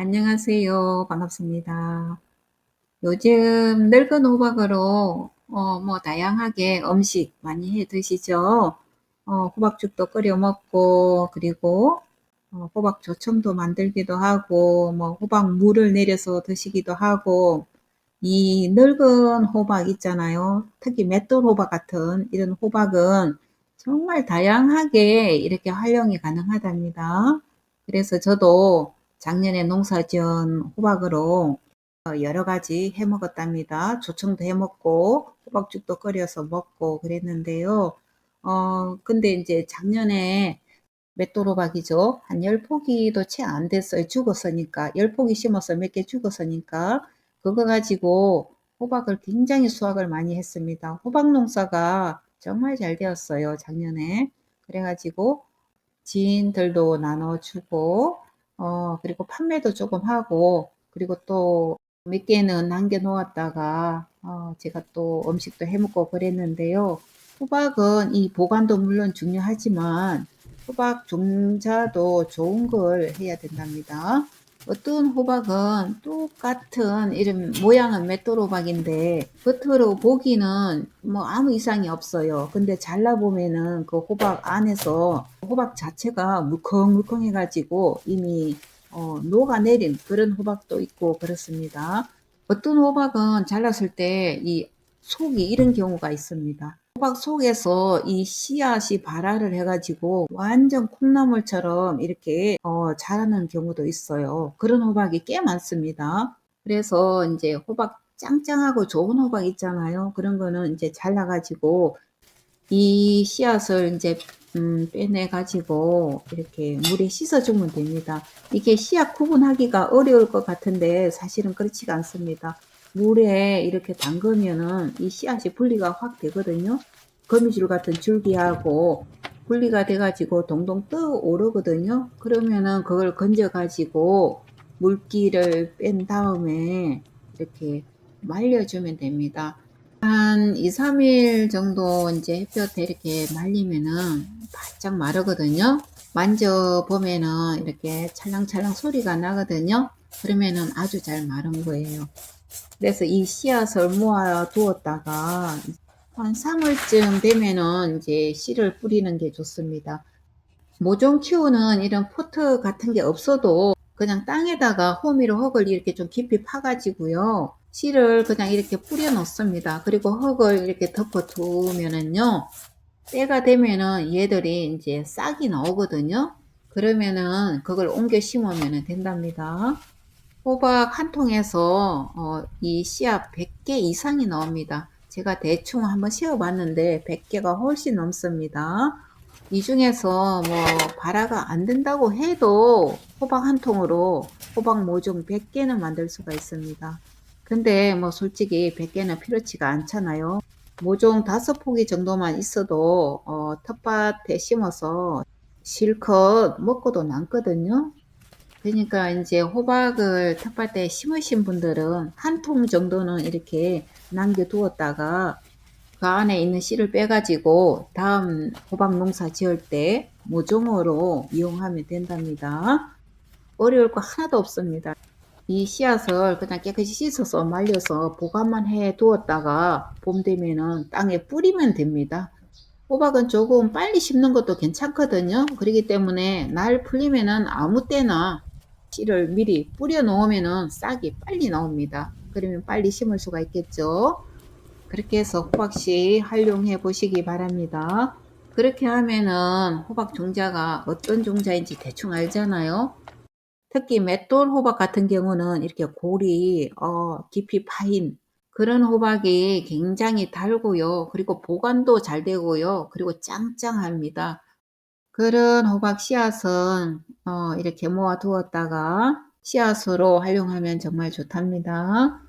안녕하세요. 반갑습니다. 요즘 늙은 호박으로 어, 뭐 다양하게 음식 많이 해 드시죠? 어, 호박죽도 끓여 먹고 그리고 어, 호박 조청도 만들기도 하고 뭐 호박 물을 내려서 드시기도 하고 이 늙은 호박 있잖아요. 특히 맷돌 호박 같은 이런 호박은 정말 다양하게 이렇게 활용이 가능하답니다. 그래서 저도 작년에 농사지은 호박으로 어, 여러 가지 해 먹었답니다. 조청도 해 먹고 호박죽도 끓여서 먹고 그랬는데요. 어, 근데 이제 작년에 맷돌 호박이죠. 한 10포기도 채 안 됐어요. 죽었으니까. 10포기 심어서 몇 개 죽었으니까. 그거 가지고 호박을 굉장히 수확을 많이 했습니다. 호박 농사가 정말 잘 되었어요. 작년에. 그래가지고 지인들도 나눠주고 어, 그리고 판매도 조금 하고 그리고 또 몇 개는 남겨 놓았다가 어, 제가 또 음식도 해 먹고 그랬는데요. 호박은 이 보관도 물론 중요하지만 호박 종자도 좋은 걸 해야 된답니다. 어떤 호박은 똑같은 이름 모양은 맷돌 호박인데 겉으로 보기는 뭐 아무 이상이 없어요. 근데 잘라 보면은 그 호박 안에서 호박 자체가 물컹물컹해 가지고 이미 어, 녹아내린 그런 호박도 있고 그렇습니다. 어떤 호박은 잘랐을 때 이 속이 이런 경우가 있습니다. 호박 속에서 이 씨앗이 발화를 해가지고 완전 콩나물처럼 이렇게 어, 자라는 경우도 있어요. 그런 호박이 꽤 많습니다. 그래서 이제 호박 짱짱하고 좋은 호박 있잖아요. 그런 거는 이제 잘라가지고 이 씨앗을 이제 음, 빼내가지고 이렇게 물에 씻어주면 됩니다. 이게 씨앗 구분하기가 어려울 것 같은데 사실은 그렇지가 않습니다. 물에 이렇게 담그면은 이 씨앗이 분리가 확 되거든요. 거미줄 같은 줄기하고 분리가 돼가지고 동동 떠 오르거든요. 그러면은 그걸 건져가지고 물기를 뺀 다음에 이렇게 말려주면 됩니다. 한 2, 3일 정도 이제 햇볕에 이렇게 말리면은 바짝 마르거든요. 만져보면은 이렇게 찰랑찰랑 소리가 나거든요. 그러면은 아주 잘 마른 거예요. 그래서 이 씨앗을 모아 두었다가 한 3월쯤 되면은 이제 씨를 뿌리는 게 좋습니다. 모종 키우는 이런 포트 같은 게 없어도 그냥 땅에다가 호미로 흙을 이렇게 좀 깊이 파가지고요. 씨를 그냥 이렇게 뿌려 놓습니다. 그리고 흙을 이렇게 덮어 두면은요. 때가 되면은 얘들이 이제 싹이 나오거든요. 그러면은 그걸 옮겨 심으면 된답니다. 호박 한 통에서 어, 이 씨앗 100개 이상이 나옵니다. 제가 대충 한번 세어봤는데 100개가 훨씬 넘습니다. 이 중에서 뭐 발화가 안 된다고 해도 호박 한 통으로 호박 모종 100개는 만들 수가 있습니다. 근데 뭐 솔직히 100개는 필요치가 않잖아요. 모종 다섯 포기 정도만 있어도 어, 텃밭에 심어서 실컷 먹고도 남거든요. 그러니까 이제 호박을 텃밭에 심으신 분들은 한 통 정도는 이렇게 남겨두었다가 그 안에 있는 씨를 빼가지고 다음 호박 농사 지을 때 모종으로 이용하면 된답니다. 어려울 거 하나도 없습니다. 이 씨앗을 그냥 깨끗이 씻어서 말려서 보관만 해 두었다가 봄 되면은 땅에 뿌리면 됩니다. 호박은 조금 빨리 심는 것도 괜찮거든요. 그렇기 때문에 날 풀리면은 아무 때나 씨를 미리 뿌려 놓으면은 싹이 빨리 나옵니다. 그러면 빨리 심을 수가 있겠죠. 그렇게 해서 호박씨 활용해 보시기 바랍니다. 그렇게 하면은 호박 종자가 어떤 종자인지 대충 알잖아요. 특히 맷돌 호박 같은 경우는 이렇게 골이 어, 깊이 파인 그런 호박이 굉장히 달고요. 그리고 보관도 잘 되고요. 그리고 짱짱합니다. 그런 호박 씨앗은 어, 이렇게 모아 두었다가 씨앗으로 활용하면 정말 좋답니다.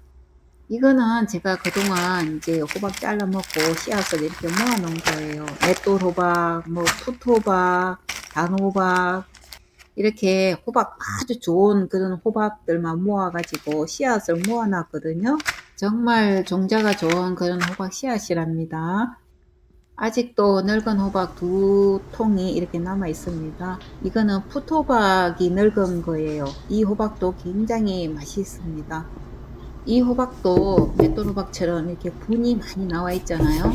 이거는 제가 그동안 이제 호박 잘라 먹고 씨앗을 이렇게 모아 놓은 거예요. 맷돌 호박, 뭐 풋호박, 단호박 이렇게 호박 아주 좋은 그런 호박들만 모아가지고 씨앗을 모아 놨거든요. 정말 종자가 좋은 그런 호박 씨앗이랍니다. 아직도 늙은 호박 두 통이 이렇게 남아 있습니다. 이거는 풋호박이 늙은 거예요. 이 호박도 굉장히 맛있습니다. 이 호박도 맷돌 호박처럼 이렇게 분이 많이 나와 있잖아요.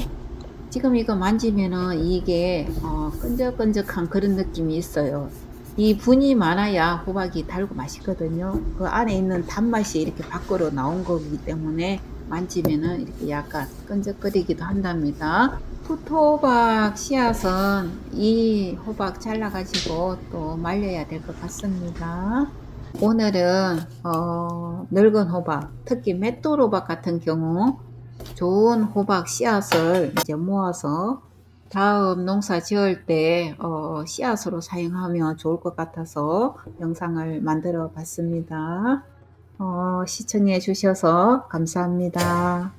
지금 이거 만지면은 이게 어, 끈적끈적한 그런 느낌이 있어요. 이 분이 많아야 호박이 달고 맛있거든요. 그 안에 있는 단맛이 이렇게 밖으로 나온 거기 때문에 만지면은 이렇게 약간 끈적거리기도 한답니다. 풋호박 씨앗은 이 호박 잘라가지고 또 말려야 될 것 같습니다. 오늘은 어, 늙은 호박, 특히 맷돌 호박 같은 경우 좋은 호박 씨앗을 이제 모아서 다음 농사 지을 때 어, 씨앗으로 사용하면 좋을 것 같아서 영상을 만들어 봤습니다. 어, 시청해 주셔서 감사합니다.